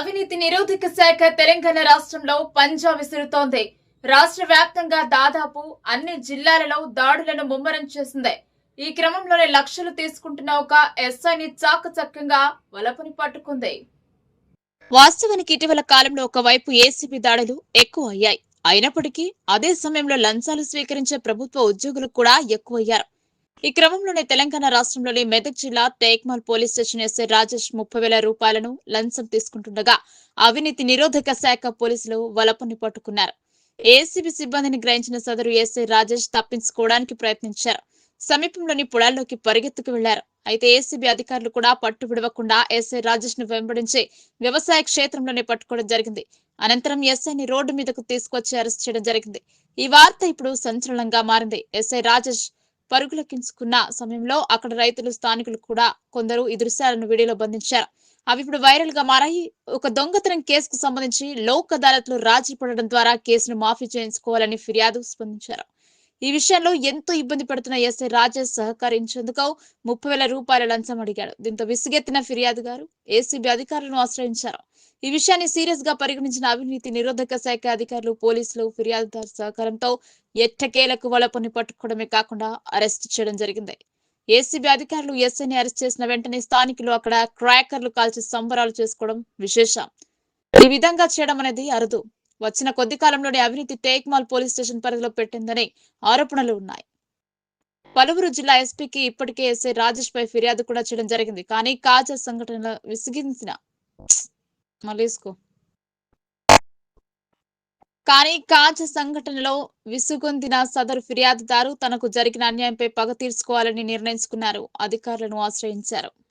అవినీతి నిరోధక శాఖ తెలంగాణ రాష్ట్రంలో పంజా విసురుతోంది. రాష్ట్ర వ్యాప్తంగా దాదాపు అన్ని జిల్లాలలో దాడులను ముమ్మరం చేసింది. ఈ క్రమంలోనే లక్షలు తీసుకుంటున్న ఒక ఎస్ఐని చాకచక్యంగా వలపని పట్టుకుంది. వాస్తవానికి ఇటీవల కాలంలో ఒకవైపు ఏసీబీ దాడులు ఎక్కువ అయ్యాయి అయినప్పటికీ అదే సమయంలో లంచాలు స్వీకరించే ప్రభుత్వ ఉద్యోగులు కూడా ఎక్కువయ్యారు. ఈ క్రమంలోనే తెలంగాణ రాష్ట్రంలోని మెదక్ జిల్లా Tekmal police station SI Rajesh ముప్పై వేల రూపాయలను లంచం తీసుకుంటుండగా అవినీతి నిరోధక శాఖ పోలీసులు వలపని పట్టుకున్నారు. ఏసీబీ సిబ్బందిని గ్రహించిన సదరు ఎస్ఐ రాజేష్ తప్పించుకోవడానికి ప్రయత్నించారు. సమీపంలోని పొలాల్లోకి పరిగెత్తుకు వెళ్ళారు. అయితే ఏసీబీ అధికారులు కూడా పట్టు విడవకుండా ఎస్ఐ రాజేష్ను వెంబడించి వ్యవసాయ క్షేత్రంలోనే పట్టుకోవడం జరిగింది. అనంతరం ఎస్ఐని రోడ్డు మీదకు తీసుకొచ్చి అరెస్ట్ చేయడం జరిగింది. ఈ వార్త ఇప్పుడు సంచలనంగా మారింది. ఎస్ఐ రాజేష్ పరుగులెక్కించుకున్న సమయంలో అక్కడ రైతులు స్థానికులు కూడా కొందరు ఈ దృశ్యాలను వీడియోలో బంధించారు. అవి ఇప్పుడు వైరల్గా మారాయి. ఒక దొంగతనం కేసుకు సంబంధించి లోక్ అదాలత్లో రాజీ పడడం ద్వారా కేసును మాఫీ చేయించుకోవాలని ఫిర్యాదు స్పందించారు. ఈ విషయంలో ఎంతో ఇబ్బంది పడుతున్న ఎస్ఐ రాజేష్ సహకరించేందుకు ముప్పై వేల రూపాయల లంచం అడిగాడు. దీంతో విసుగెత్తిన ఫిర్యాదు గారు ఏసీబీ అధికారులను ఆశ్రయించారు. ఈ విషయాన్ని సీరియస్గా పరిగణించిన అవినీతి నిరోధక శాఖ అధికారులు పోలీసులు ఫిర్యాదుదారు సహకారంతో ఎట్టకేలకు వలపని పట్టుకోవడమే కాకుండా అరెస్ట్ చేయడం జరిగింది. ఏసీబీ అధికారులు ఎస్ఐని అరెస్ట్ చేసిన వెంటనే స్థానికులు అక్కడ క్రాకర్లు కాల్చి సంబరాలు చేసుకోవడం విశేషం. ఈ విధంగా చేయడం అనేది అరుదు. వచ్చిన కొద్ది కాలంలోనే అవినీతి టేక్మాల్ పోలీస్ స్టేషన్ పరిధిలో పెట్టిందని ఆరోపణలు ఉన్నాయి. పలువురు జిల్లా ఎస్పీకి ఇప్పటికే ఎస్ఐ రాజేష్ పై ఫిర్యాదు కూడా చేయడం జరిగింది. కానీ కాజా సంఘటనలో విసిగించిన మలేసుకో కానీ కాజ్ సంఘటనలో విసుగొందిన సదరు ఫిర్యాదుదారు తనకు జరిగిన అన్యాయంపై పగ తీర్చుకోవాలని నిర్ణయించుకున్నారు. అధికారులను ఆశ్రయించారు.